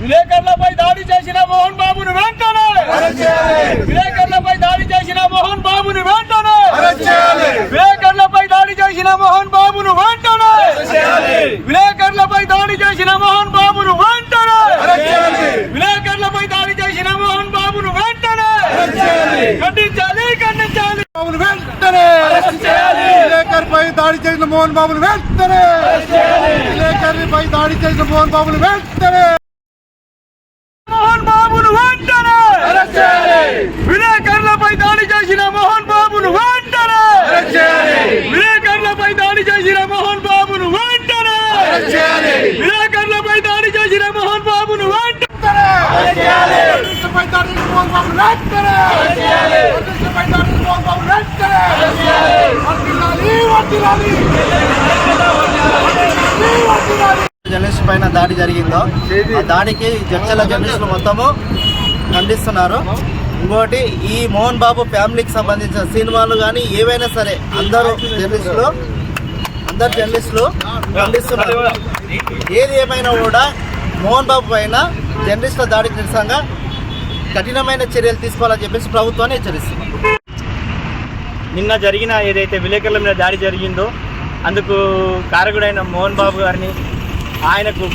విలేకరులపై దాడి చేసిన మోహన్ బాబును వెంటనే విలేకరులపై దాడి చేసిన మోహన్ బాబును వెంటనే విలేకరులపై దాడి చేసిన మోహన్ బాబును వెంటనే విలేకరులపై దాడి చేసిన మోహన్ బాబును వెంటనే విలేకరులపై దాడి చేసిన మోహన్ బాబును వెంటనే ఖండించాలి ఖండించాలి. బాబును వెంటనే విలేకరుపై దాడి చేసిన మోహన్ బాబును వెంటనే దాడి చేసిన మోహన్ బాబును వెంటనే! మోహన్ బాబును వెంటనే విలేకరులపై దాడి చేసిన మోహన్ బాబును వెంటనే విలేకరులపై దాడి చేసిన మోహన్ బాబును వెంటనే విలేకరులపై దాడి చేసిన మోహన్ బాబును వెంటనే దాడి చేసిన మోహన్ బాబును వెంటనే జర్నలిస్ట్ పైన దాడి జరిగిందో ఆ దాడికి జడ్చల జర్నలిస్టులు మొత్తము ఖండిస్తున్నారు. ఇంకోటి ఈ మోహన్ బాబు ఫ్యామిలీకి సంబంధించిన సినిమాలు కానీ ఏవైనా సరే అందరూ జర్నలిస్టులు అందరు జర్నలిస్టులు ఖండిస్తున్నారు. ఏది ఏమైనా కూడా మోహన్ బాబు పైన జర్నలిస్టుల దాడికి నిరసంగా కఠినమైన చర్యలు తీసుకోవాలని చెప్పేసి ప్రభుత్వాన్ని హెచ్చరిస్తుంది నిన్న జరిగిన ఏదైతే విలేకరుల మీద దాడి జరిగిందో అందుకు కారకుడైన మోహన్ బాబు గారిని ఆయనకు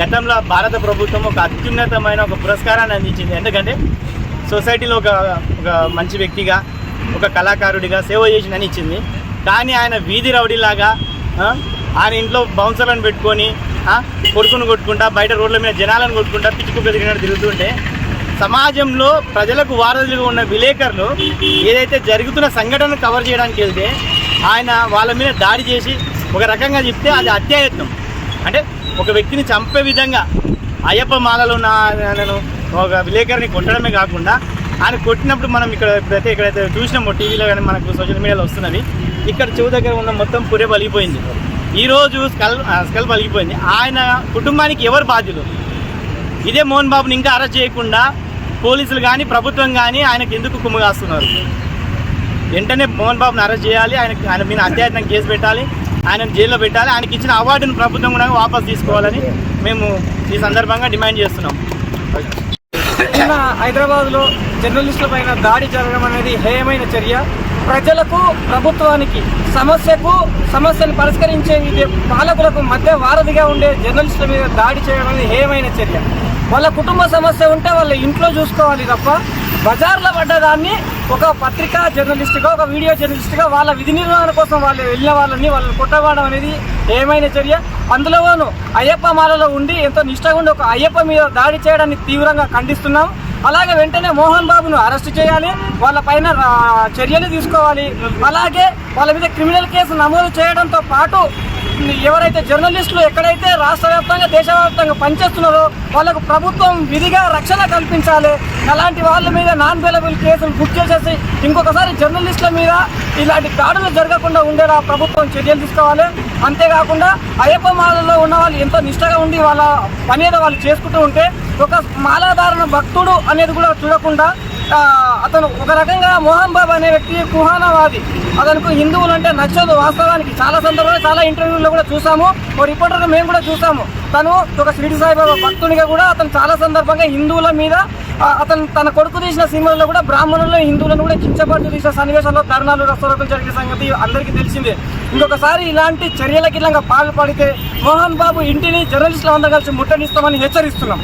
గతంలో భారత ప్రభుత్వం ఒక అత్యున్నతమైన ఒక పురస్కారాన్ని అందించింది. ఎందుకంటే సొసైటీలో ఒక ఒక మంచి వ్యక్తిగా ఒక కళాకారుడిగా సేవ చేసిందని ఇచ్చింది. కానీ ఆయన వీధి రౌడీలాగా ఆయన ఇంట్లో బౌన్సర్లను పెట్టుకొని కొడుకును కొట్టుకుంటా బయట రోడ్ల మీద జనాలను కొట్టుకుంటా పిచ్చుకు పెరిగినట్టు తిరుగుతుంటే సమాజంలో ప్రజలకు వారధులుగా ఉన్న విలేకరులు ఏదైతే జరుగుతున్న సంఘటనను కవర్ చేయడానికి వెళ్తే ఆయన వాళ్ళ మీద దాడి చేసి ఒక రకంగా చెప్తే అది అత్యాయత్నం. అంటే ఒక వ్యక్తిని చంపే విధంగా అయ్యప్ప మాలలో ఉన్న ఆయనను ఒక విలేకరిని కొట్టడమే కాకుండా ఆయన కొట్టినప్పుడు మనం ఇక్కడ ఇప్పుడైతే ఇక్కడైతే చూసినాము టీవీలో కానీ మనకు సోషల్ మీడియాలో వస్తున్నవి. ఇక్కడ చెవు దగ్గర ఉన్న మొత్తం పురే పలిగిపోయింది. ఈరోజు స్కల్ స్కల్ పలిగిపోయింది. ఆయన కుటుంబానికి ఎవరు బాధ్యులు? ఇదే మోహన్ బాబుని ఇంకా అరెస్ట్ చేయకుండా పోలీసులు కానీ ప్రభుత్వం కానీ ఆయనకు ఎందుకు కుమ్మగాస్తున్నారు వెంటనే మోహన్ బాబుని అరెస్ట్ చేయాలి. ఆయన ఆయన మీద అత్యాయత్నం కేసు పెట్టాలి. ఆయనను జైల్లో పెట్టాలి. ఆయనకి ఇచ్చిన అవార్డును ప్రభుత్వం కూడా వాపస్ తీసుకోవాలని మేము ఈ సందర్భంగా డిమాండ్ చేస్తున్నాం. నిన్న హైదరాబాద్లో జర్నలిస్టుల పైన దాడి జరగడం అనేది హేయమైన చర్య. ప్రజలకు ప్రభుత్వానికి సమస్యకు సమస్యను పరిష్కరించే ఇది పాలకులకు మధ్య వారధిగా ఉండే జర్నలిస్టుల మీద దాడి చేయడం అనేది హేయమైన చర్య. వాళ్ళ కుటుంబ సమస్య ఉంటే వాళ్ళ ఇంట్లో చూసుకోవాలి తప్ప బజార్లో పడ్డదాన్ని ఒక పత్రికా జర్నలిస్ట్గా ఒక వీడియో జర్నలిస్ట్గా వాళ్ళ విధి నిర్వహణ కోసం వాళ్ళు వెళ్ళిన వాళ్ళని వాళ్ళని కొట్టబడడం అనేది ఏమైనా చర్య? అందులోనూ అయ్యప్ప మాలలో ఉండి ఎంతో నిష్టగా ఉండి ఒక అయ్యప్ప మీద దాడి చేయడాన్ని తీవ్రంగా ఖండిస్తున్నాం. అలాగే వెంటనే మోహన్ బాబును అరెస్ట్ చేయాలి వాళ్ళ పైన చర్యలు తీసుకోవాలి. అలాగే వాళ్ళ మీద క్రిమినల్ కేసు నమోదు చేయడంతో పాటు ఎవరైతే జర్నలిస్టులు ఎక్కడైతే రాష్ట్ర వ్యాప్తంగా దేశవ్యాప్తంగా పనిచేస్తున్నారో వాళ్ళకు ప్రభుత్వం విధిగా రక్షణ కల్పించాలి. అలాంటి వాళ్ళ మీద నాన్ అవైలబుల్ కేసులు బుక్ చేసేసి ఇంకొకసారి జర్నలిస్టుల మీద ఇలాంటి దాడులు జరగకుండా ఉండేలా ప్రభుత్వం చర్యలు తీసుకోవాలి. అంతేకాకుండా అయ్యప్ప మాలలో ఉన్న వాళ్ళు ఎంతో నిష్టగా ఉండి వాళ్ళ పని ఏదో వాళ్ళు చేసుకుంటూ ఉంటే ఒక మాలాధారణ భక్తుడు అనేది కూడా చూడకుండా అతను ఒక రకంగా మోహన్ బాబు అనే వ్యక్తి కుహానవాది. అతనికి హిందువులు అంటే నచ్చదు వాస్తవానికి. చాలా సందర్భాలు చాలా ఇంటర్వ్యూల్లో కూడా చూసాము. ఓ రిపోర్టర్గా మేము కూడా చూసాము. తను ఒక షిరిడి సాయిబాబా భక్తునిగా కూడా అతను చాలా సందర్భంగా హిందువుల మీద అతను తన కొడుకు తీసిన సినిమాల్లో కూడా బ్రాహ్మణులను హిందువులను కూడా కించపడుతూ తీసిన సన్నివేశాల్లో ధర్నాలు రస్తరోకలు జరిగిన సంగతి అందరికీ తెలిసిందే. ఇంకొకసారి ఇలాంటి చర్యలకి ఇలాగా పాల్పడితే మోహన్ బాబు ఇంటిని జర్నలిస్టులు అందరూ కలిసి ముట్టనిస్తామని హెచ్చరిస్తున్నాం.